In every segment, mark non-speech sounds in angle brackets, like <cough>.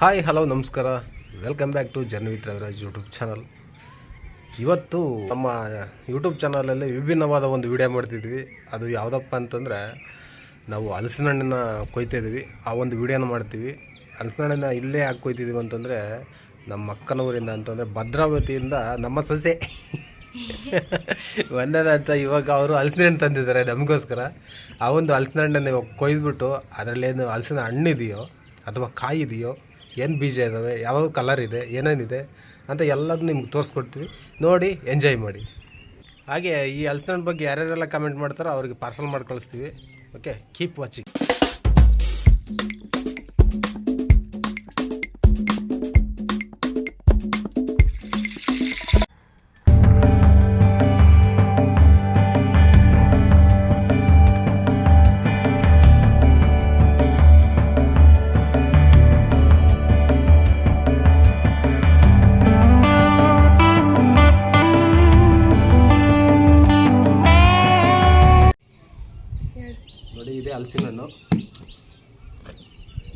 Hi hello ನಮಸ್ಕಾರ. Welcome back to journey with YouTube channel ಇವತ್ತು ನಮ್ಮ ಯೂಟ್ಯೂಬ್ ಚಾನಲಲ್ಲಿ ವಿಭಿನ್ನವಾದ ಒಂದು ವಿಡಿಯೋ ಮಾಡ್ತಿದ್ವಿ. ಅದು ಯಾವುದಪ್ಪ ಅಂತಂದರೆ, ನಾವು ಹಲಸಿನ ಹಣ್ಣನ್ನ ಕೊಯ್ತಿದ್ವಿ ಆ ಒಂದು ವಿಡಿಯೋನ ಮಾಡ್ತೀವಿ. ಹಲಸಿನ ಹಣ್ಣನ್ನ ಇಲ್ಲೇ ಯಾಕೆ ಕೊಯ್ತಿದ್ದೀವಿ ಅಂತಂದರೆ, ನಮ್ಮ ಅಕ್ಕನವರಿಂದ ಅಂತಂದರೆ, ಭದ್ರಾವತಿಯಿಂದ ನಮ್ಮ ಸೊಸೆ. ಒಂದೇದಂತ ಇವಾಗ ಅವರು ಹಲಸಿನ ಹಣ್ಣು ತಂದಿದ್ದಾರೆ ನಮಗೋಸ್ಕರ. ಆ ಒಂದು ಹಲಸಿನ ಹಣ್ಣನ್ನು ಇವಾಗ ಕೊಯ್ದುಬಿಟ್ಟು, ಅದರಲ್ಲೇನು ಹಲಸಿನ ಹಣ್ಣಿದೆಯೋ ಅಥವಾ ಕಾಯಿ ಇದೆಯೋ ಏನು ಬೀಜ ಇದ್ದಾವೆ ಯಾವ ಕಲರ್ ಇದೆ, ಏನೇನಿದೆ ಅಂತ ಎಲ್ಲದೂ ನಿಮ್ಗೆ ತೋರಿಸ್ಕೊಡ್ತೀವಿ. ನೋಡಿ ಎಂಜಾಯ್ ಮಾಡಿ. ಹಾಗೆ ಈ ಹಲಸಿನ ಬಗ್ಗೆ ಯಾರ್ಯಾರೆಲ್ಲ ಕಮೆಂಟ್ ಮಾಡ್ತಾರೋ ಅವ್ರಿಗೆ ಪಾರ್ಸಲ್ ಮಾಡಿ ಕಳಿಸ್ತೀವಿ ಓಕೆ ಕೀಪ್ ವಾಚಿಂಗ್ ಹಲಸಿನ ಹಣ್ಣು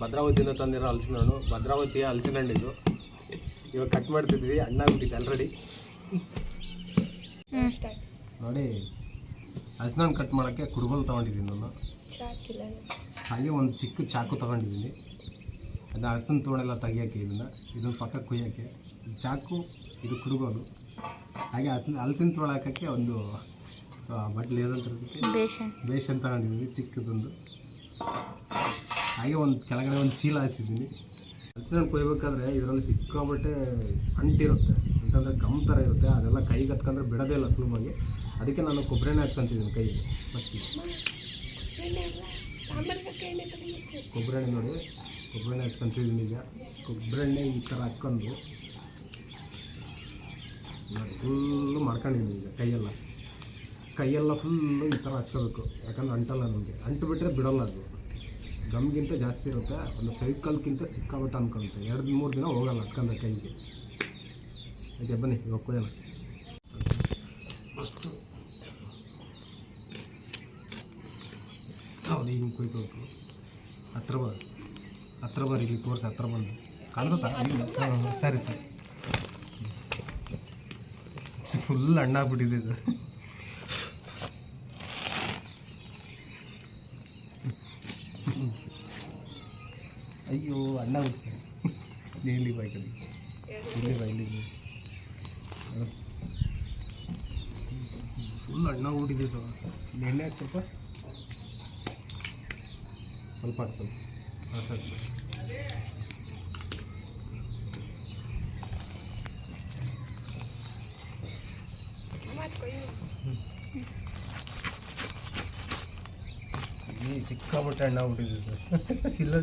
ಭದ್ರಾವತಿಯಿಂದ ತಂದಿರೋ ಹಲಸಿನ ಹಣ್ಣು ಭದ್ರಾವತಿಯ ಹಲಸಿನ ಹಣ್ಣು ಇದು. ಇವಾಗ ಕಟ್ ಮಾಡ್ತಿದ್ವಿ ಹಣ್ಣಾಗ್ಬಿಟ್ಟಿದೆ ಆಲ್ರೆಡಿ ನೋಡಿ ಹಲಸಿನ ಹಣ್ಣು ಕಟ್ ಮಾಡೋಕ್ಕೆ ಕುಡುಗೋಲು ತೊಗೊಂಡಿದ್ದೀನಿ ನಾನು. ಹಾಗೆ ಒಂದು ಚಿಕ್ಕ ಚಾಕು ತೊಗೊಂಡಿದ್ದೀನಿ. ಅದು ಹಲಸಿನ ತೋಳೆಲ್ಲ ತೆಗಿಯೋಕ್ಕೆ ಇದನ್ನು. ಇದನ್ನು ಪಕ್ಕ ಕುಯ್ಯೋಕ್ಕೆ. ಚಾಕು ಇದು ಕುಡುಗೋಲು. ಹಾಗೆ ಹಲಸಿನ ಹಲಸಿನ ತೋಳು ಹಾಕೋಕ್ಕೆ ಒಂದು ಬಟ್ಲು ಏನಂತ ಬೇಷನ್. ಬೇಷನ್ ತಗೊಂಡಿದ್ದೀನಿ ಚಿಕ್ಕದೊಂದು. ಹಾಗೆ ಒಂದು ಕೆಳಗಡೆ ಒಂದು ಚೀಲ ಹಾಸಿದ್ದೀನಿ. ಹಸಿರನ್ನು ಕೊಯ್ಬೇಕಾದ್ರೆ ಇದರಲ್ಲಿ ಸಿಕ್ಕಾಬಟ್ಟೆ ಅಂಟಿರುತ್ತೆ ಅಂತಂದರೆ ಗಮ್ ಥರ ಇರುತ್ತೆ. ಅದೆಲ್ಲ ಕೈಗೆ ಹತ್ಕೊಂಡ್ರೆ ಬಿಡೋದೇ ಇಲ್ಲ ಸುಲಭವಾಗಿ. ಅದಕ್ಕೆ ನಾನು ಕೊಬ್ಬರಿ ಎಣ್ಣೆ ಹಚ್ಕೊತಿದ್ದೀನಿ ಕೈಗೆ ಫಸ್ಟಿಗೆ ಕೊಬ್ಬರಿ ಎಣ್ಣೆ ನೋಡಿ. ಕೊಬ್ಬರಿ ಎಣ್ಣೆ ಹಚ್ಕೊತಿದ್ದೀನಿ ಈಗ. ಕೊಬ್ಬರಿ ಎಣ್ಣೆ ಈ ಥರ ಹಾಕ್ಕೊಂಡು. ಫುಲ್ಲು ಮಾಡ್ಕೊಂಡಿದ್ದೀನಿ ಈಗ ಕೈಯೆಲ್ಲ. ಕೈಯೆಲ್ಲ ಫುಲ್ಲು ಈ ಥರ ಹಚ್ಕೋಬೇಕು. ಯಾಕಂದ್ರೆ ಅಂಟಲ್ಲ ನಮಗೆ. ಅಂಟು ಬಿಟ್ಟರೆ ಬಿಡೋಲ್ಲ ಅದು. ಗಮ್ಗಿಂತ ಜಾಸ್ತಿ ಇರುತ್ತೆ. ಒಂದು ಫೆವಿಕಲ್ಗಿಂತ ಸಿಕ್ಕಾಬಿಟ್ಟು ಅನ್ಕೊಳುತ್ತೆ ಎರಡು, ಮೂರು ದಿನ ಹೋಗಲ್ಲ ಅಕ್ಕಂದ ಕೈಗೆ. ಓಕೆ, ಬನ್ನಿ, ಇವಾಗ ಕೊಯ್ಯಲ್ಲ ಅಷ್ಟು. ಹೌದು ಹಿಂಗೆ ಕೊಯ್ಕೋಬೇಕು. ಹತ್ರ ಬ. ಹತ್ರ ಬರ ಇಲ್ಲಿ ತೋರಿಸಿ, ಹತ್ರ ಬಂದು ಕಾಣ್ತಾ ಸರಿ ಸರಿ. ಫುಲ್ ಹಣ್ಣಾಗ್ಬಿಟ್ಟಿದೆ ಇದು. ಅಯ್ಯೋ ಅಣ್ಣ ಬಿಡ್ತೀನಿ ಇಲ್ಲಿ ಬಾ ಈ ಕಡೆ ಇಲ್ಲಿ ಬಾ? ಇಲ್ಲಿ. ಫುಲ್ ಅಣ್ಣ ಊಟಿದ್ದು ಎಣ್ಣೆ ಹಾಕಿ ಸ್ವಲ್ಪ? ಸ್ವಲ್ಪ ಹಾಕಿ ಸ್ವಲ್ಪ. ಹಾಂ ಸರಿ ಸಿಕ್ಕಾಪಟ್ಟೆ ಅಣ್ಣ ಆಗ್ಬಿಟ್ಟಿದ್ದು <laughs> ಇಲ್ಲ.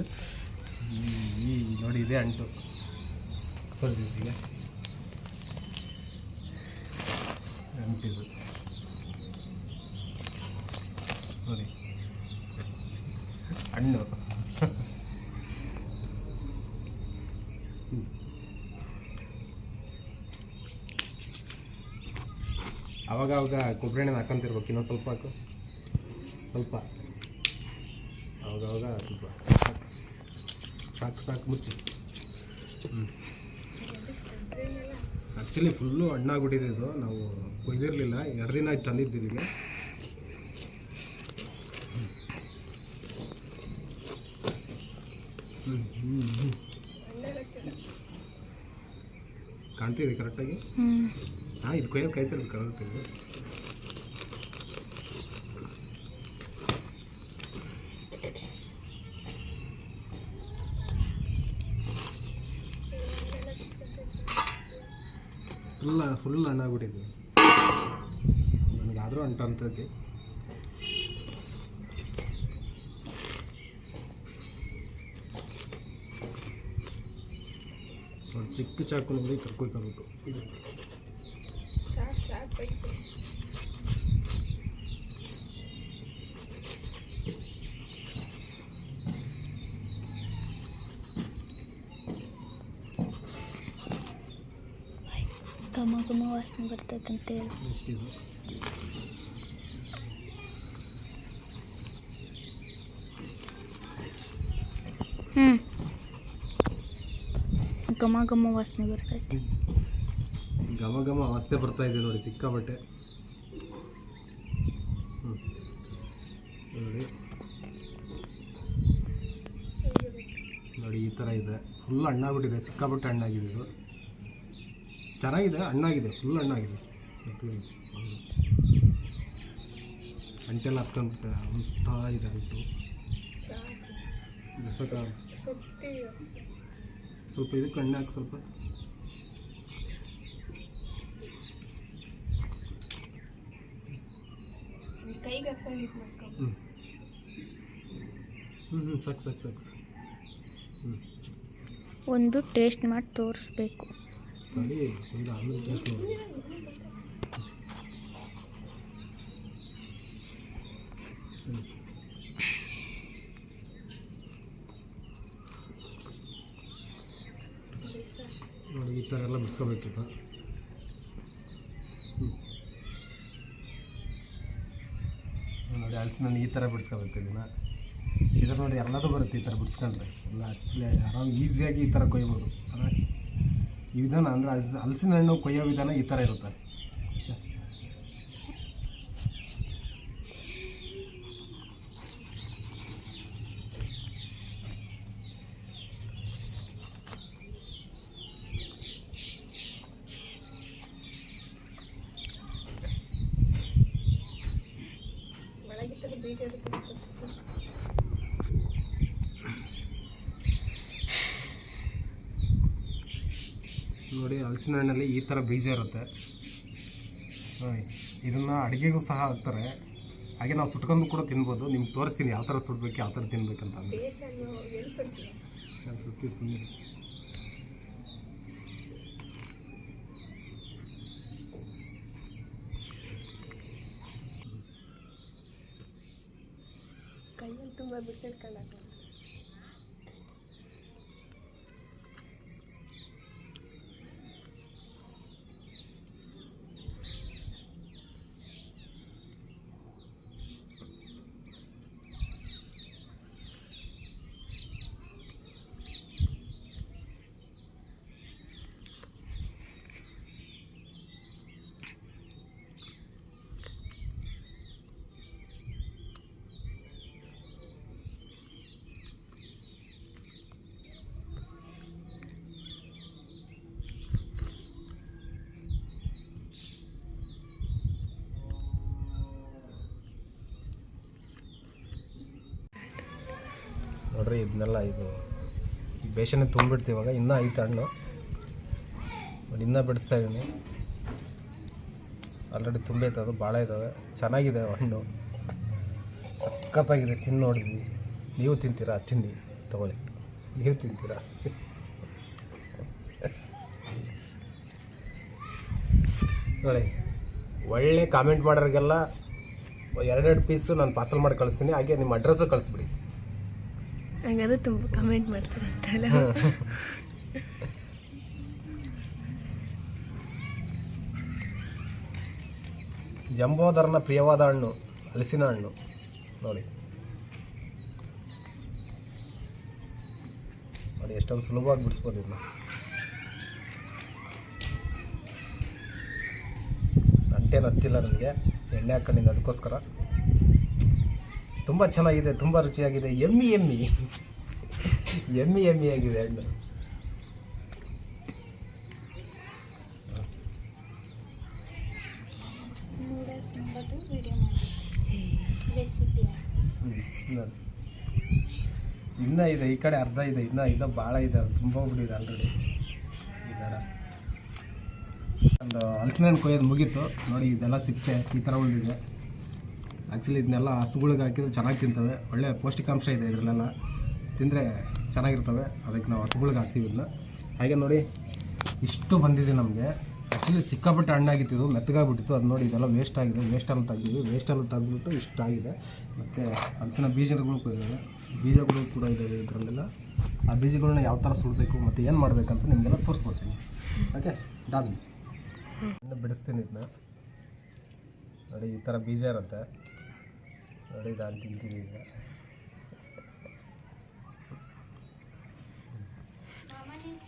ಈ ನೋಡಿ ಇದೆ ಅಂಟು. ತೋರಿಸಿದ್ದೀಗ ಅಂಟಿದು ನೋಡಿ. ಹಣ್ಣು. ಅವಾಗ ಅವಾಗ ಕೊಬ್ಬರಿ ಎಣ್ಣೆ ಹಾಕೊಂತಿರ್ಬೇಕು, ಇನ್ನೊಂದು ಸ್ವಲ್ಪ ಹಾಕು. ಸ್ವಲ್ಪ. ಅವಾಗ ಅವಾಗ ಸ್ವಲ್ಪ ಸಾಕು ಸಾಕು ಮುಚ್ಚಿ. ಹ್ಞೂ ಆ್ಯಕ್ಚುಲಿ ಫುಲ್ಲು ಹಣ್ಣಾಗ್ಬಿಟ್ಟಿದೆ ಇದು. ನಾವು ಕೊಯ್ದಿರಲಿಲ್ಲ. ಎರಡು ದಿನ ಆಯ್ತು ತಂದಿದ್ದೀವಿ ಹ್ಞೂ ಹ್ಞೂ. ಕಾಣ್ತಿದೆ ಕರೆಕ್ಟಾಗಿ ಹಾಂ ಇದು ಕೊಯ್ಯೋಕೆ ಕಾಯ್ತಿರೋದು ಕರೆಕ್ಟ್ ಇದು ಫುಲ್ ಫುಲ್ ಹಣ್ಣಾಗ್ಬಿಟ್ಟಿದೆ ನನಗಾದರೂ ಅಂಟಂಥದ್ದು ಚಿಕ್ಕ ಚಾಕು ನೋಡಿ ಕರ್ಕೊಯ್ಕೋಬೇಕು ಇದು ಘಮ ಘಮ ವಾಸನೆ ಬರ್ತದಂತೆ ಹ್ಞೂ ಘಮ ಘಮ ವಾಸನೆ ಬರ್ತೈತಿ. ಘಮ ಘಮ ವಾಸನೆ ಬರ್ತಾ ಇದೆ ನೋಡಿ ಸಿಕ್ಕಾಬಟ್ಟೆ. ನೋಡಿ. ನೋಡಿ, ಈ ಥರ ಇದೆ. ಫುಲ್ ಹಣ್ಣಾಗ್ಬಿಟ್ಟಿದೆ, ಸಿಕ್ಕಾಪಟ್ಟೆ ಹಣ್ಣಾಗಿದೆ ಇದು ಚೆನ್ನಾಗಿದೆ, ಹಣ್ಣಾಗಿದೆ ಫುಲ್ ಹಣ್ಣಾಗಿದೆ. ಅಂಟೆಲ್ಲ ಹತ್ಕೊಂಡ್ಬಿಟ್ಟೆ, ಅಂತ ಇದೆ ಬಿಸಕ ಸ್ವಲ್ಪ ಇದಕ್ಕೆ ಹಣ್ಣು ಹಾಕಿ ಸ್ವಲ್ಪ. ಹ್ಞೂ ಹ್ಞೂ ಹ್ಞೂ ಸಾಕು ಸಾಕು ಹ್ಞೂ ಒಂದು ಟೇಸ್ಟ್ ಮಾಡಿ ತೋರಿಸ್ಬೇಕು. ನೋಡಿ ಒಂದು ನೋಡಿ ಈ ಥರ ಎಲ್ಲ ಬಿಡ್ಸ್ಕೋಬೇಕಿತ್ತು ಹ್ಮ್. ನೋಡಿ ನಾನು ಈ ಥರ ಬಿಡ್ಸ್ಕೋಬೇಕು ಇದನ್ನು. ಇದ್ರ ನೋಡಿ, ಎಲ್ಲದೂ ಬರುತ್ತೆ ಈ ಥರ ಬಿಡ್ಸ್ಕೊಂಡ್ರೆ. ಎಲ್ಲ ಆ್ಯಕ್ಚುಲಿ ಆರಾಮ್ ಈಸಿಯಾಗಿ ಈ ಥರ ಕೊಯ್ಬೋದು. ಈ ವಿಧಾನ ಅಂದರೆ ಹಲ್ಸ್- ಹಲಸಿನ ಹಣ್ಣು ಕೊಯ್ಯೋ ವಿಧಾನ ಈ ಥರ ಇರುತ್ತೆ. ನೋಡಿ ಹಲಸಿನ ಹಣ್ಣಲ್ಲಿ ಈ ಥರ ಬೀಜ ಇರುತ್ತೆ. ಇದನ್ನು ಅಡುಗೆಗೂ ಸಹ ಹಾಕ್ತಾರೆ. ಹಾಗೆ ನಾವು ಸುಟ್ಕೊಂಡು ಕೂಡ ತಿನ್ಬೋದು. ನಿಮ್ಗೆ ತೋರಿಸ್ತೀನಿ ಯಾವ ಥರ ಸುಡ್ಬೇಕು ಯಾವ ಥರ ತಿನ್ಬೇಕಂತ ಸುತ್ತಿ ಸುಮ್ಮನೆ ಕೈಯಲ್ಲಿ ತುಂಬ ಬಿಸಿಟ್ಕೊಳ್ಳ ನೋಡ್ರಿ, ಇದನ್ನೆಲ್ಲ ಇದು ಬೇಷನೇ ತುಂಬಿಡ್ತೀವಿ ಇವಾಗ. ಇನ್ನೂ ಐಟ್ ಹಣ್ಣು ಬಟ್ ಇನ್ನೂ ಬಿಡಿಸ್ತಾ ಇದ್ದೀನಿ ಆಲ್ರೆಡಿ ತುಂಬೈತೆ ಅದು ಭಾಳ ಇದ್ದಾವೆ ಚೆನ್ನಾಗಿದೆ ಹಣ್ಣು. ಸಕ್ಕತ್ತಾಗಿದೆ ತಿಂದು ನೋಡಿದ್ವಿ. ನೀವು ತಿಂತೀರಾ? ತಿನ್ನಿ, ತಗೊಳ್ಳಿ. ನೀವು ತಿಂತೀರಾ? ನೋಡಿ, ಒಳ್ಳೆ ಕಾಮೆಂಟ್ ಮಾಡೋರಿಗೆಲ್ಲ ಎರಡೆರಡು ಪೀಸು ನಾನು ಪಾರ್ಸಲ್ ಮಾಡಿ ಕಳಿಸ್ತೀನಿ. ಹಾಗೆ ನಿಮ್ಮ ಅಡ್ರೆಸ್ಸು ಕಳಿಸ್ಬಿಡಿ. ಹಂಗಾದ್ರೆ ತುಂಬ ಕಮೆಂಟ್ ಮಾಡ್ತಾರೆ ಅಂತಲ್ಲ. ಜಂಬೋದರನ ಪ್ರಿಯವಾದ ಹಣ್ಣು ಹಲಸಿನ ಹಣ್ಣು. ನೋಡಿ. ನೋಡಿ, ಎಷ್ಟೊಂದು ಸುಲಭವಾಗಿ ಬಿಡಿಸ್ಬೋದು ಇದನ್ನ. ಅಂಟೇನು ಹತ್ತಿಲ್ಲ ನನಗೆ ಎಣ್ಣೆ ಹಾಕೊಂಡಿದ್ದು ಅದಕ್ಕೋಸ್ಕರ. ತುಂಬ ಚೆನ್ನಾಗಿದೆ ತುಂಬ ರುಚಿಯಾಗಿದೆ. ಎಮ್ಮಿ ಎಮ್ಮಿ. ಎಮ್ಮಿ ಎಮ್ಮಿ ಆಗಿದೆ ಹಣ್ಣು ಇನ್ನೂ ಇದೆ ಈ ಕಡೆ ಅರ್ಧ ಇದೆ ಇನ್ನ ಇನ್ನ ಭಾಳ ಇದೆ ತುಂಬ ಹೋಗ್ಬಿಟ್ಟಿದೆ ಆಲ್ರೆಡಿ ಈ ಬೇಡ ಒಂದು ಹಲಸಿನ ಹಣ್ಣು ಕೊಯ್ಯೋದು ಮುಗೀತು. ನೋಡಿ ಇದೆಲ್ಲ ಸಿಪ್ಪೆ ಈ ಥರ ಉಳಿದಿದೆ. ಆ್ಯಕ್ಚುಲಿ ಇದನ್ನೆಲ್ಲ ಹಸುಗಳಿಗೆ ಹಾಕಿದ್ರೆ ಚೆನ್ನಾಗಿ ತಿಂತವೆ. ಒಳ್ಳೆಯ ಪೌಷ್ಟಿಕಾಂಶ ಇದೆ ಇದರಲ್ಲೆಲ್ಲ. ತಿಂದರೆ ಚೆನ್ನಾಗಿರ್ತವೆ. ಅದಕ್ಕೆ ನಾವು ಹಸುಗಳಿಗೆ ಹಾಕ್ತೀವಿ ಇದನ್ನ. ಹಾಗೆ ನೋಡಿ ಇಷ್ಟು ಬಂದಿದೆ ನಮಗೆ. ಆ್ಯಕ್ಚುಲಿ ಸಿಕ್ಕಾಪಟ್ಟೆ ಹಣ್ಣಾಗಿತ್ತು ಇದು. ಮೆತ್ತಗಾಗ್ಬಿಟ್ಟಿತ್ತು. ಅದು ನೋಡಿ ಇದೆಲ್ಲ ವೇಸ್ಟ್ ಆಗಿದೆ. ವೇಸ್ಟಲ್ಲಿ ತೆಗ್ದಿವಿ ವೇಸ್ಟಲ್ಲಿ ತೆಗ್ದುಬಿಟ್ಟು ಇಷ್ಟ ಆಗಿದೆ. ಮತ್ತು ಹಲಸಿನ ಬೀಜಗಳು ಕೂಡ ಇದ್ದಾವೆ ಬೀಜಗಳು ಕೂಡ ಇದ್ದಾವೆ ಇದರಲ್ಲೆಲ್ಲ. ಆ ಬೀಜಗಳನ್ನ ಯಾವ ಥರ ಸುಡಬೇಕು ಮತ್ತು ಏನು ಮಾಡಬೇಕಂತ ನಿಮಗೆಲ್ಲ ತೋರಿಸ್ಕೊಡ್ತೀನಿ. ಓಕೆ ಡನ್ ಇನ್ನು ಬಿಡಿಸ್ತೀನಿ ಇದನ್ನ. ನೋಡಿ ಈ ಥರ ಬೀಜ ಇರುತ್ತೆ. ನೋಡಿ ನಾನು ತಿಂತೀನಿ ಈಗ ಮಾಮ ನಿಮ್ಮ